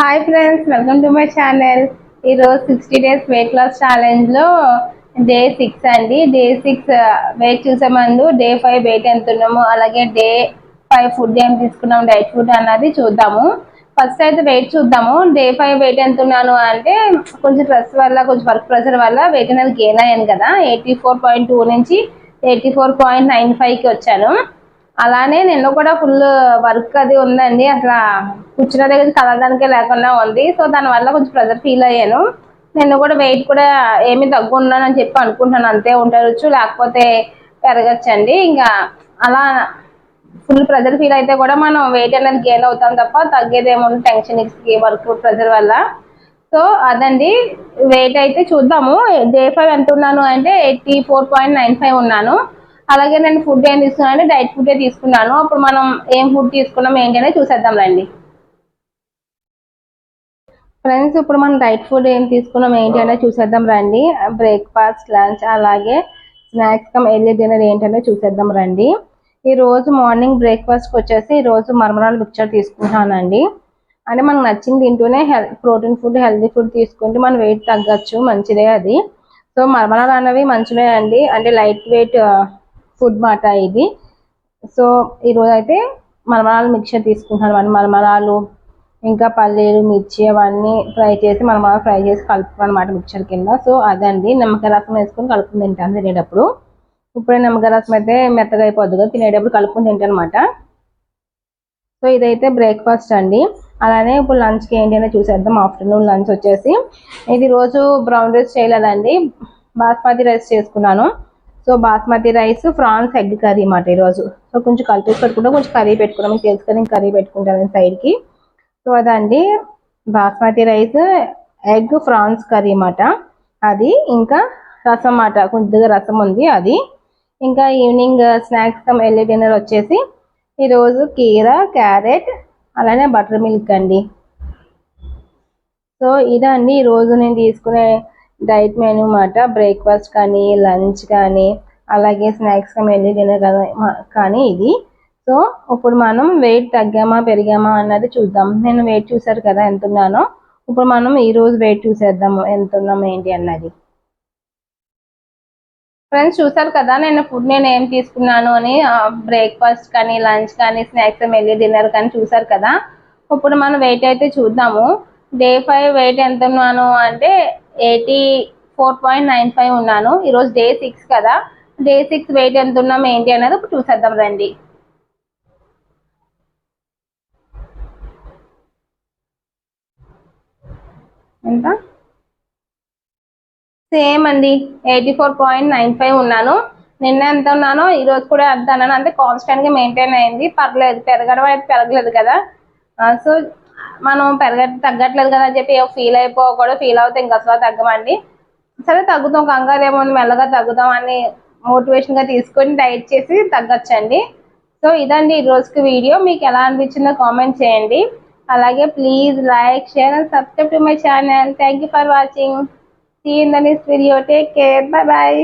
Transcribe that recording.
Hi friends welcome to my channel ఈరోజు sixty days weight loss ఛాలెంజ్లో day six అండి. Day six weight చూసే ముందు డే ఫైవ్ వెయిట్ ఎంత ఉన్నాము అలాగే డే ఫైవ్ ఫుడ్ ఏం తీసుకున్నాము డైట్ ఫుడ్ అన్నది చూద్దాము. ఫస్ట్ అయితే వెయిట్ చూద్దాము. డే ఫైవ్ వెయిట్ ఎంత ఉన్నాను అంటే కొంచెం స్ట్రెస్ వల్ల కొంచెం వర్క్ ప్రెషర్ వల్ల వెయిట్ అనేది గెయిన్ అయ్యాను కదా. ఎయిటీ ఫోర్ పాయింట్ టూ నుంచి ఎయిటీ ఫోర్ పాయింట్ నైన్ ఫైవ్కి వచ్చాను. అలానే నిన్న కూడా ఫుల్ వర్క్ అది ఉందండి. అట్లా కూర్చున్న దగ్గర కదలడానికే లేకుండా ఉంది. సో దానివల్ల కొంచెం ప్రెజర్ ఫీల్ అయ్యాను. నిన్న కూడా వెయిట్ కూడా ఏమి తగ్గు ఉన్నానని చెప్పి అనుకుంటున్నాను. అంతే ఉండవచ్చు లేకపోతే పెరగచ్చండి. ఇంకా అలా ఫుల్ ప్రెజర్ ఫీల్ అయితే కూడా మనం వెయిట్ అనేది గెయిన్ అవుతాం తప్ప తగ్గేదేమో టెన్షన్ వర్క్ ప్రెజర్ వల్ల. సో అదండి. వెయిట్ అయితే చూద్దాము. డే ఫైవ్ ఎంత ఉన్నాను అంటే eighty four point nine five ఉన్నాను. అలాగే నేను ఫుడ్ ఏం తీసుకున్నాను అంటే డైట్ ఫుడ్ తీసుకున్నాను. అప్పుడు మనం ఏం ఫుడ్ తీసుకున్నాం ఏంటి అనేది చూసేద్దాం రండి ఫ్రెండ్స్ ఇప్పుడు మనం డైట్ ఫుడ్ ఏం తీసుకున్నాం ఏంటి అనేది చూసేద్దాం రండి బ్రేక్ఫాస్ట్ లంచ్ అలాగే స్నాక్స్ కమ్ ఎర్లీ డిన్నర్ ఏంటనే చూసేద్దాం రండి ఈ రోజు మార్నింగ్ బ్రేక్ఫాస్ట్కి వచ్చేసి ఈ రోజు మరమరాలు మిక్చర్ తీసుకుంటానండి. అంటే మనకు నచ్చింది తింటూనే హెల్ ప్రోటీన్ ఫుడ్ హెల్దీ ఫుడ్ తీసుకుంటే మనం వెయిట్ తగ్గచ్చు మంచిదే అది. సో మర్మరాలు అనేవి మంచివే అండి. అంటే లైట్ వెయిట్ ఫుడ్ మాట ఇది. సో ఈరోజు అయితే మరమరాలు మిక్చర్ తీసుకుంటున్నాను మరమరాలు ఇంకా పల్లీలు మిర్చి అవన్నీ ఫ్రై చేసి మరమరాలు ఫ్రై చేసి కలుపుకున్నాను అనమాట మిక్చర్ కింద. సో అదండి. నిమ్మకాయ రసం వేసుకొని కలుపుకుని తింటాను తినేటప్పుడు. ఇప్పుడే నిమ్మకాయ రసం అయితే మెత్తగా అయిపోద్ది కదా తినేటప్పుడు కలుపుకుని తింటాను అనమాట. సో ఇదైతే బ్రేక్ఫాస్ట్ అండి. అలానే ఇప్పుడు లంచ్కి ఏంటి అనేది చూసేద్దాం. ఆఫ్టర్నూన్ లంచ్ వచ్చేసి. ఇది రోజు బ్రౌన్ రైస్ చేయలేదండి. బాస్మతి రైస్ చేసుకున్నాను. So basmati rice France egg curry అన్నమాట ఈరోజు. సో కొంచెం కలిపేసి పెట్టుకుంటాం. కొంచెం కర్రీ పెట్టుకున్నాం. మీకు తెలుసు కదా కర్రీ పెట్టుకుంటాను సైడ్కి. సో అదండి. Basmati rice egg France curry అన్నమాట అది ఇంకా రసం అన్నమాట కొద్దిగా రసం ఉంది అది. ఇంకా evening snacks come early dinner వచ్చేసి ఈరోజు కీర క్యారెట్ అలానే బటర్ మిల్క్ అండి. సో ఇదండి ఈరోజు నేను తీసుకునే డైట్ మెనూ మాట బ్రేక్ఫాస్ట్ కానీ లంచ్ కానీ అలాగే స్నాక్స్ కానీ డిన్నర్ కానీ ఇది. సో ఇప్పుడు మనం వెయిట్ తగ్గామా పెరిగామా అన్నది చూద్దాం. నేను వెయిట్ చూసారు కదా ఎంత ఉన్నానో ఇప్పుడు మనం ఈరోజు వెయిట్ చూసేద్దాము ఎంత ఉన్నాం ఏంటి అన్నది. ఫ్రెండ్స్ చూసారు కదా నేను ఫుడ్ నేను ఏం తీసుకున్నాను అని బ్రేక్ఫాస్ట్ కానీ లంచ్ కానీ స్నాక్స్ వెళ్ళి డిన్నర్ కానీ చూసారు కదా. ఇప్పుడు మనం వెయిట్ అయితే చూద్దాము. డే ఫైవ్ వెయిట్ ఎంత ఉన్నాను అంటే eighty four point nine five ఉన్నాను. ఈరోజు డే సిక్స్ కదా. డే సిక్స్ వెయిట్ ఎంత ఉన్నాం ఏంటి అనేది ఇప్పుడు చూసేద్దాం రండి. ఎంత? సేమ్ అండి. Eighty four point nine five ఉన్నాను. నిన్న ఎంత ఉన్నానో ఈరోజు కూడా ఎంత అన్నాను. అంటే కాన్స్టెంట్గా మెయింటైన్ అయింది. పర్లేదు. పెరగడం అయితే పెరగలేదు కదా. సో మనం పెరగ తగ్గట్లేదు కదా అని చెప్పి ఫీల్ అయిపోకూడదు ఫీల్ అవుతే ఇంకా అసలు తగ్గమండి. సరే తగ్గుతాం. కంగారు ఏమో మెల్లగా తగ్గుతాం అని మోటివేషన్గా తీసుకొని డైట్ చేసి తగ్గచ్చండి. సో ఇదండి ఈ రోజుకి వీడియో మీకు ఎలా అనిపించిందో కామెంట్ చేయండి. అలాగే please like share and subscribe to my channel thank for watching see in the next video take care bye bye